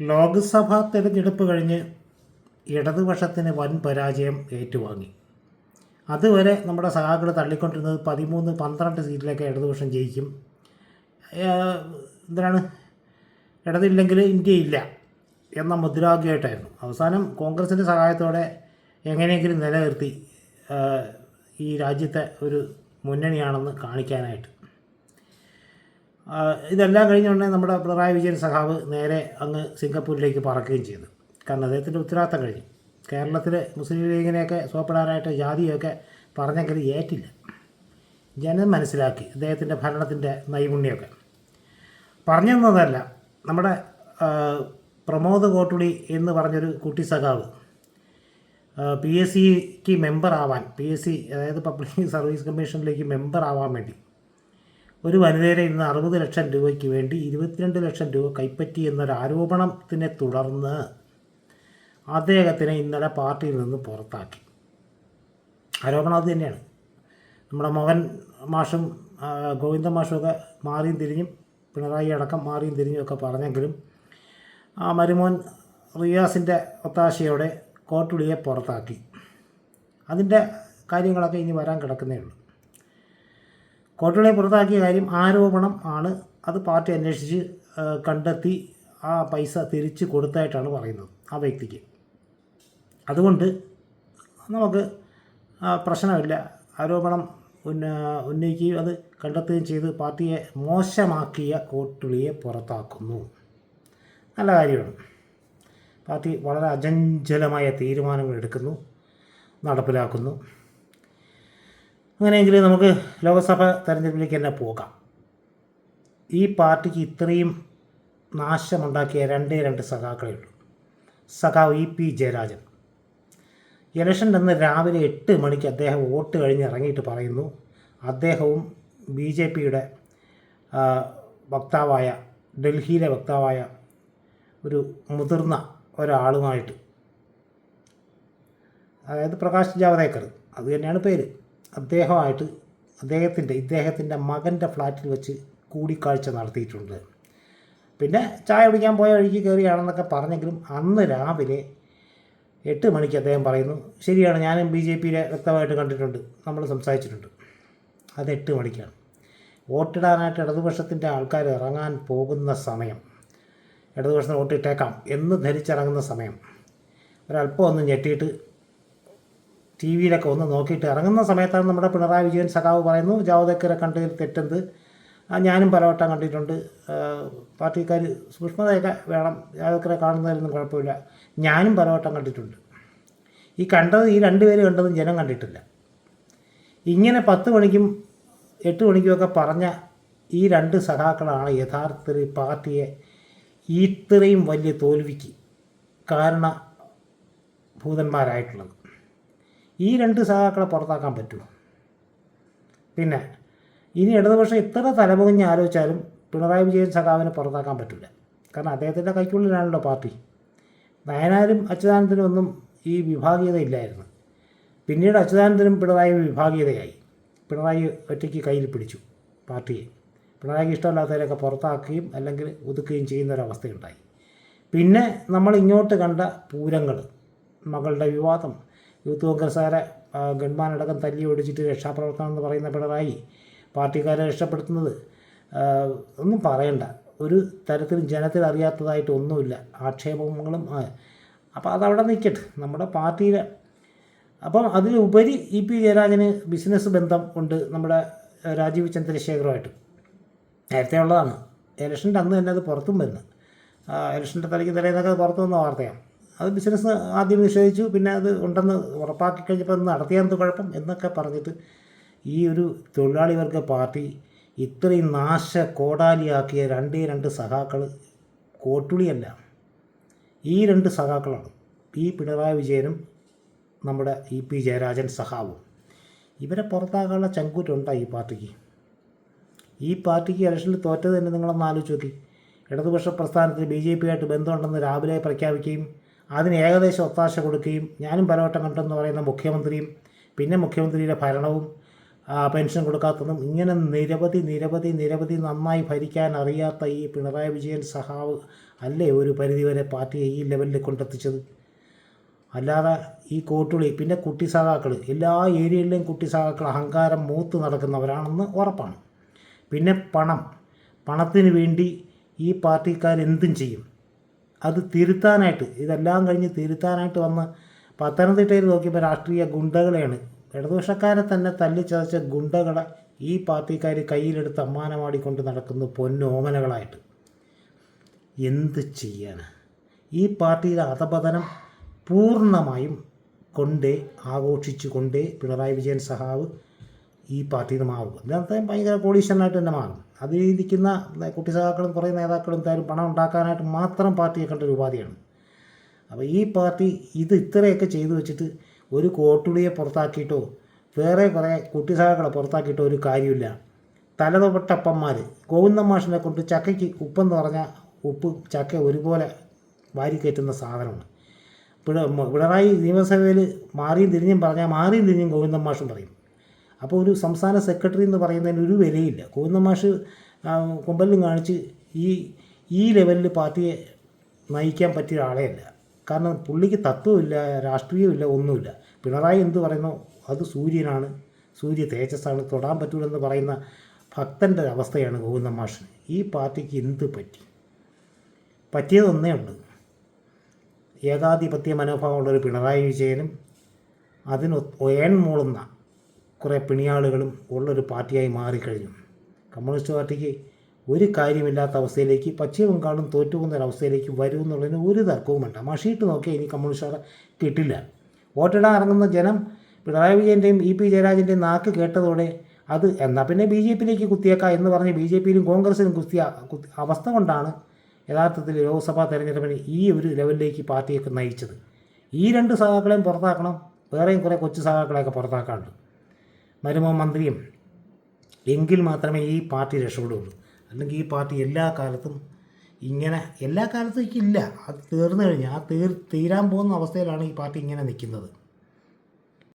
ലോക്സഭാ തെരഞ്ഞെടുപ്പ് കഴിഞ്ഞ് ഇടതുപക്ഷത്തിന് വൻ പരാജയം ഏറ്റുവാങ്ങി. അതുവരെ നമ്മുടെ സഹാക്കൾ തള്ളിക്കൊണ്ടിരുന്നത് പതിമൂന്ന് പന്ത്രണ്ട് സീറ്റിലൊക്കെ ഇടതുപക്ഷം ജയിക്കും. എന്തിനാണ്? ഇടതില്ലെങ്കിൽ ഇന്ത്യയില്ല എന്ന മുദ്രാവാക്യമായിട്ടായിരുന്നു അവസാനം കോൺഗ്രസിന്റെ സഹായത്തോടെ എങ്ങനെയെങ്കിലും നിലനിർത്തി ഈ രാജ്യത്തെ ഒരു മുന്നണിയാണെന്ന് കാണിക്കാനായിട്ട്. ആ, കഴിഞ്ഞ ഉടനെ നമ്മുടെ പിണറായി വിജയൻ സഖാവ് നേരെ അങ്ങ് സിംഗപ്പൂരിലേക്ക് പറക്കുകയും ചെയ്തു. കാരണം അദ്ദേഹത്തിന്റെ ഉത്തരവാദിത്തം കഴിഞ്ഞു. കേരളത്തിൽ മുസ്ലിം ലീഗിനെയൊക്കെ സോപ്പിടാനായിട്ട് ജാതിയൊക്കെ പറഞ്ഞെങ്കിൽ ഏറ്റില്ല. ജനം മനസ്സിലാക്കി അദ്ദേഹത്തിന്റെ ഭരണത്തിന്റെ നൈപുണ്യമൊക്കെ. പറഞ്ഞു തന്നതല്ല നമ്മുടെ പ്രമോദ് കോട്ടുളി എന്ന് പറഞ്ഞൊരു കുട്ടി സഖാവ് പി എസ് സിക്ക് മെമ്പർ ആവാൻ പി എസ് സി അതായത് പബ്ലിക് സർവീസ് കമ്മീഷനിലേക്ക് മെമ്പർ ആവാൻ വേണ്ടി ഒരു വനിതയുടെ ഇന്ന് അറുപത് ലക്ഷം രൂപയ്ക്ക് വേണ്ടി ഇരുപത്തിരണ്ട് ലക്ഷം രൂപ കൈപ്പറ്റി എന്നൊരു ആരോപണത്തിനെ തുടർന്ന് അദ്ദേഹത്തിനെ ഇന്നലെ പാർട്ടിയിൽ നിന്ന് പുറത്താക്കി. ആരോപണം അത് തന്നെയാണ്. നമ്മുടെ മോഹൻ മാഷും ഗോവിന്ദ മാഷുമൊക്കെ മാറിയും തിരിഞ്ഞും പിണറായി അടക്കം മാറിയും തിരിഞ്ഞും ഒക്കെ പറഞ്ഞെങ്കിലും ആ മരുമോൻ റിയാസിന്റെ ഒത്താശയോടെ കോട്ടുളിയെ പുറത്താക്കി. അതിന്റെ കാര്യങ്ങളൊക്കെ ഇനി വരാൻ കിടക്കുന്നേ ഉള്ളൂ. കോട്ടുളിയെ പുറത്താക്കിയ കാര്യം ആരോപണം ആണ്. അത് പാർട്ടി അന്വേഷിച്ച് കണ്ടെത്തി ആ പൈസ തിരിച്ച് കൊടുത്തായിട്ടാണ് പറയുന്നത് ആ വ്യക്തിക്ക്. അതുകൊണ്ട് നമുക്ക് പ്രശ്നമില്ല. ആരോപണം ഉന്ന ഉന്നയിക്കുകയും അത് കണ്ടെത്തുകയും ചെയ്ത് പാർട്ടിയെ മോശമാക്കിയ കോട്ടുളിയെ പുറത്താക്കുന്നു. നല്ല കാര്യമാണ്. പാർട്ടി വളരെ അജഞ്ചലമായ തീരുമാനങ്ങൾ എടുക്കുന്നു നടപ്പിലാക്കുന്നു. അങ്ങനെയെങ്കിൽ നമുക്ക് ലോകസഭ തെരഞ്ഞെടുപ്പിലേക്ക് തന്നെ പോകാം. ഈ പാർട്ടിക്ക് ഇത്രയും നാശമുണ്ടാക്കിയ രണ്ടേ രണ്ട് സഖാക്കളേ ഉള്ളൂ. സഖാവ് ഇ പി ജയരാജൻ. ഇലക്ഷൻ അന്ന് രാവിലെ എട്ട് മണിക്ക് അദ്ദേഹം വോട്ട് കഴിഞ്ഞ് ഇറങ്ങിയിട്ട് പറയുന്നു. അദ്ദേഹവും ബി ജെ പിയുടെ വക്താവായ ഡൽഹിയിലെ വക്താവായ ഒരു മുതിർന്ന ഒരാളുമായിട്ട്. അതായത് പ്രകാശ് ജാവദേക്കർ. അത് തന്നെയാണ് പേര്. അദ്ദേഹമായിട്ട് അദ്ദേഹത്തിന്റെ ഇദ്ദേഹത്തിന്റെ മകന്റെ ഫ്ലാറ്റിൽ വെച്ച് കൂടിക്കാഴ്ച നടത്തിയിട്ടുണ്ട്. പിന്നെ ചായ കുടിക്കാൻ പോയ വഴിക്ക് കയറിയാണെന്നൊക്കെ പറഞ്ഞെങ്കിലും അന്ന് രാവിലെ എട്ട് മണിക്ക് അദ്ദേഹം പറയുന്നു ശരിയാണ് ഞാനും ബി ജെ പിയിലെ വ്യക്തമായിട്ട് കണ്ടിട്ടുണ്ട് നമ്മൾ സംസാരിച്ചിട്ടുണ്ട്. അത് എട്ട് മണിക്കാണ്. വോട്ടിടാനായിട്ട് ഇടതുപക്ഷത്തിന്റെ ആൾക്കാർ ഇറങ്ങാൻ പോകുന്ന സമയം. ഇടതുപക്ഷത്തിന് വോട്ടിട്ടേക്കാം എന്ന് ധരിച്ചിറങ്ങുന്ന സമയം. ഒരല്പം ഒന്ന് ഞെട്ടിയിട്ട് ടി വിയിലൊക്കെ ഒന്ന് നോക്കിയിട്ട് ഇറങ്ങുന്ന സമയത്താണ് നമ്മുടെ പിണറായി വിജയൻ സഖാവ് പറയുന്നു ജാവദേക്കറെ കണ്ടതിൽ തെറ്റെന്ത്? ഞാനും പലവട്ടം കണ്ടിട്ടുണ്ട്. പാർട്ടിക്കാർ സൂക്ഷ്മതയൊക്കെ വേണം ജാവദേക്കറെ കാണുന്നതിലൊന്നും കുഴപ്പമില്ല. ഞാനും പലവട്ടം കണ്ടിട്ടുണ്ട്. ഈ കണ്ടത് ഈ രണ്ടുപേരും കണ്ടതും ജനം കണ്ടിട്ടില്ല. ഇങ്ങനെ പത്ത് മണിക്കും എട്ട് മണിക്കുമൊക്കെ പറഞ്ഞ ഈ രണ്ട് സഖാക്കളാണ് യഥാർത്ഥത്തിൽ പാർട്ടിയെ ഇത്രയും വലിയ തോൽവിക്ക് കാരണഭൂതന്മാരായിട്ടുള്ളത്. ഈ രണ്ട് സഖാക്കളെ പുറത്താക്കാൻ പറ്റുമോ പിന്നെ ഇനി ഇടതുപക്ഷം ഇത്ര തലമുകഞ്ഞ് ആലോചിച്ചാലും പിണറായി വിജയൻ സഖാവിനെ പുറത്താക്കാൻ പറ്റില്ല കാരണം അദ്ദേഹത്തിന്റെ കൈക്കുള്ളിലാണല്ലോ പാർട്ടി. നയനാരും അച്യുതാനന്ദനും ഒന്നും ഈ വിഭാഗീയത ഇല്ലായിരുന്നു. പിന്നീട് അച്യുതാനന്ദനും പിണറായി വിഭാഗീയതയായി. പിണറായി ഒറ്റയ്ക്ക് കയ്യിൽ പിടിച്ചു പാർട്ടിയെ. പിണറായിക്ക് ഇഷ്ടമല്ലാത്തവരെയൊക്കെ പുറത്താക്കുകയും അല്ലെങ്കിൽ ഒതുക്കുകയും ചെയ്യുന്ന ഒരവസ്ഥയുണ്ടായി പിന്നെ നമ്മൾ ഇങ്ങോട്ട് കണ്ട പൂരങ്ങൾ മകളുടെ വിവാദം യൂത്ത് കോൺഗ്രസ്സുകാരെ ഗൺമാനടക്കം തല്ലി ഓടിച്ചിട്ട് രക്ഷാപ്രവർത്തനം എന്ന് പറയുന്ന പിണറായി പാർട്ടിക്കാരെ രക്ഷപ്പെടുത്തുന്നത് ഒന്നും പറയണ്ട. ഒരു തരത്തിലും ജനത്തിൽ അറിയാത്തതായിട്ട് ഒന്നുമില്ല. ആക്ഷേപങ്ങളും. അപ്പോൾ അതവിടെ നിൽക്കട്ടെ നമ്മുടെ പാർട്ടിയിലെ അപ്പം അതിലുപരി ഇ പി ജയരാജന് ബിസിനസ് ബന്ധം ഉണ്ട് നമ്മുടെ രാജീവ് ചന്ദ്രശേഖറുമായിട്ട്. നേരത്തെ ഉള്ളതാണ്. ഇലക്ഷന്റെ അന്ന് തന്നെ അത് പുറത്തും വരുന്നത് ഇലക്ഷന്റെ തലയ്ക്ക് തലേന്നൊക്കെ അത് പുറത്തു വന്ന വാർത്തയാണ്. അത് ബിസിനസ് ആദ്യം നിഷേധിച്ചു. പിന്നെ അത് ഉണ്ടെന്ന് ഉറപ്പാക്കി കഴിഞ്ഞപ്പോൾ അത് നടത്തിയാന്ത് കുഴപ്പം എന്നൊക്കെ പറഞ്ഞിട്ട് ഈ ഒരു തൊഴിലാളി വർഗ പാർട്ടി ഇത്രയും നാശ കോടാലിയാക്കിയ രണ്ടേ രണ്ട് സഖാക്കൾ കോട്ടുളിയല്ല. ഈ രണ്ട് സഖാക്കളാണ് പി പിണറായി വിജയനും നമ്മുടെ ഇ പി ജയരാജൻ സഹാവും ഇവരെ പുറത്താക്കാനുള്ള ചങ്കൂറ്റുണ്ടോ ഈ പാർട്ടിക്ക്? ഈ പാർട്ടിക്ക് ഇലക്ഷനിൽ തോറ്റത് തന്നെ നിങ്ങളൊന്ന് ആലോചിച്ച് നോക്കി. ഇടതുപക്ഷ പ്രസ്ഥാനത്തിൽ ബി ജെ പി ആയിട്ട് ബന്ധമുണ്ടെന്ന് രാവിലെ പ്രഖ്യാപിക്കുകയും അതിന് ഏകദേശം ഒത്താശ കൊടുക്കുകയും ഞാനും പലവട്ടം കണ്ടെന്ന് പറയുന്ന മുഖ്യമന്ത്രിയും പിന്നെ മുഖ്യമന്ത്രിയുടെ ഭരണവും പെൻഷൻ കൊടുക്കാത്തതും ഇങ്ങനെ നിരവധി നിരവധി നിരവധി നന്നായി ഭരിക്കാൻ അറിയാത്ത ഈ പിണറായി വിജയൻ സഹാവ് അല്ലേ ഒരു പരിധിവരെ പാർട്ടിയെ ഈ ലെവലിൽ കൊണ്ടെത്തിച്ചത്? അല്ലാതെ ഈ കോട്ടുളി പിന്നെ കുട്ടി സഹാക്കൾ എല്ലാ ഏരിയയിലെയും കുട്ടി സഹാക്കൾ അഹങ്കാരം മൂത്ത് നടക്കുന്നവരാണെന്ന് ഉറപ്പാണ്. പിന്നെ പണം പണത്തിന് വേണ്ടി ഈ പാർട്ടിക്കാർ എന്തും ചെയ്യും. അത് തിരുത്താനായിട്ട് ഇതെല്ലാം കഴിഞ്ഞ് തിരുത്താനായിട്ട് വന്ന് പത്തനംതിട്ടയിൽ നോക്കിയപ്പോൾ രാഷ്ട്രീയ ഗുണ്ടകളെയാണ്. ഇടതുപക്ഷക്കാരെ തന്നെ തല്ലിച്ചതച്ച ഗുണ്ടകളെ ഈ പാർട്ടിക്കാർ കയ്യിലെടുത്ത് അമ്മാനമാടിക്കൊണ്ട് നടക്കുന്ന പൊന്നോമനകളായിട്ട് എന്ത് ചെയ്യാനാ? ഈ പാർട്ടിയുടെ അധപതനം പൂർണമായും കൊണ്ടേ ആഘോഷിച്ചു കൊണ്ടേ പിണറായി വിജയൻ സഹാവ് ഈ പാർട്ടിയിൽ നിന്ന് മാറും. ഇന്നത്തെ ഭയങ്കര കോടീശ്വരനായിട്ട് തന്നെ മാറും. അതിൽ ഇരിക്കുന്ന കുട്ടി സഹാക്കളും കുറേ നേതാക്കളും എന്തായാലും പണം ഉണ്ടാക്കാനായിട്ട് മാത്രം പാർട്ടിയെ കണ്ട ഒരു ഉപാധിയാണ്. അപ്പോൾ ഈ പാർട്ടി ഇത് ഇത്രയൊക്കെ ചെയ്തു വെച്ചിട്ട് ഒരു കോട്ടുളിയെ പുറത്താക്കിയിട്ടോ വേറെ കുറേ കുട്ടി സഹാക്കളെ പുറത്താക്കിയിട്ടോ ഒരു കാര്യമില്ല. തലതൊട്ടപ്പന്മാർ ഗോവിന്ദൻ മാഷിനെ കൊണ്ട് ചക്കയ്ക്ക് ഉപ്പെന്ന് പറഞ്ഞാൽ ഉപ്പ് ചക്ക ഒരുപോലെ വാരിക്കയറ്റുന്ന സാധനമാണ്. പിണറായി നിയമസഭയിൽ മാറിയും തിരിഞ്ഞും പറഞ്ഞാൽ മാറിയും തിരിഞ്ഞും ഗോവിന്ദൻ മാഷും പറയും. അപ്പോൾ ഒരു സംസ്ഥാന സെക്രട്ടറി എന്ന് പറയുന്നതിന് ഒരു വിലയില്ല. കോന്നമാഷ് മാഷ് ആ, കൊമ്പലും കാണിച്ച് ഈ ഈ ലെവലിൽ പാർട്ടിയെ നയിക്കാൻ പറ്റിയ ആളെയല്ല കാരണം പുള്ളിക്ക് തത്വമില്ല രാഷ്ട്രീയമില്ല ഒന്നുമില്ല. പിണറായി എന്ത് പറയുന്നോ അത് സൂര്യനാണ്. സൂര്യ തേജസ്സാണ്. തൊടാൻ പറ്റൂലെന്ന് പറയുന്ന ഭക്തന്റെ അവസ്ഥയാണ് ഗോവിന്ദ മാഷിന് ഈ പാർട്ടിക്ക് എന്ത് പറ്റി? പറ്റിയതൊന്നേ ഉണ്ട് ഏകാധിപത്യ മനോഭാവമുള്ളൊരു പിണറായി വിജയനും അതിന് ഏൺ മൂളുന്ന കുറേ പിണിയാളുകളും ഉള്ളൊരു പാർട്ടിയായി മാറിക്കഴിഞ്ഞു. കമ്മ്യൂണിസ്റ്റ് പാർട്ടിക്ക് ഒരു കാര്യമില്ലാത്ത അവസ്ഥയിലേക്ക് പശ്ചിമ ബംഗാളും തോറ്റുപോകുന്ന ഒരവസ്ഥയിലേക്ക് വരും എന്നുള്ളതിന് ഒരു തർക്കവും വേണ്ട. മഷിയിട്ട് നോക്കിയാൽ ഇനി കമ്മ്യൂണിസ്റ്റുകാരെ കിട്ടില്ല. വോട്ടിടാൻ ഇറങ്ങുന്ന ജനം പിണറായി വിജയന്റെയും ഇ പി ജയരാജന്റെയും നാക്ക് കേട്ടതോടെ അത് എന്നാൽ പിന്നെ ബി ജെ പിയിലേക്ക് കുത്തിയേക്കാം എന്ന് പറഞ്ഞ് ബി ജെ പിയിലും കോൺഗ്രസിലും കുത്തിയ കുത്തി- അവസ്ഥ കൊണ്ടാണ് യഥാർത്ഥത്തിൽ ലോക്സഭാ തെരഞ്ഞെടുപ്പിന് ഈ ഒരു ലെവലിലേക്ക് പാർട്ടിയൊക്കെ നയിച്ചത്. ഈ രണ്ട് സഖാക്കളെയും പുറത്താക്കണം വേറെയും കുറേ കൊച്ചു സഹാക്കളെയൊക്കെ പുറത്താക്കാനുണ്ട്. മരുമോ മന്ത്രിയും എങ്കിൽ മാത്രമേ ഈ പാർട്ടി രക്ഷപ്പെടുകയുള്ളൂ. അല്ലെങ്കിൽ ഈ പാർട്ടി എല്ലാ കാലത്തും ഇങ്ങനെ എല്ലാ കാലത്തേക്കില്ല അത് തീർന്നു കഴിഞ്ഞാൽ ആ തീർ തീരാൻ പോകുന്ന അവസ്ഥയിലാണ് ഈ പാർട്ടി ഇങ്ങനെ നിൽക്കുന്നത്.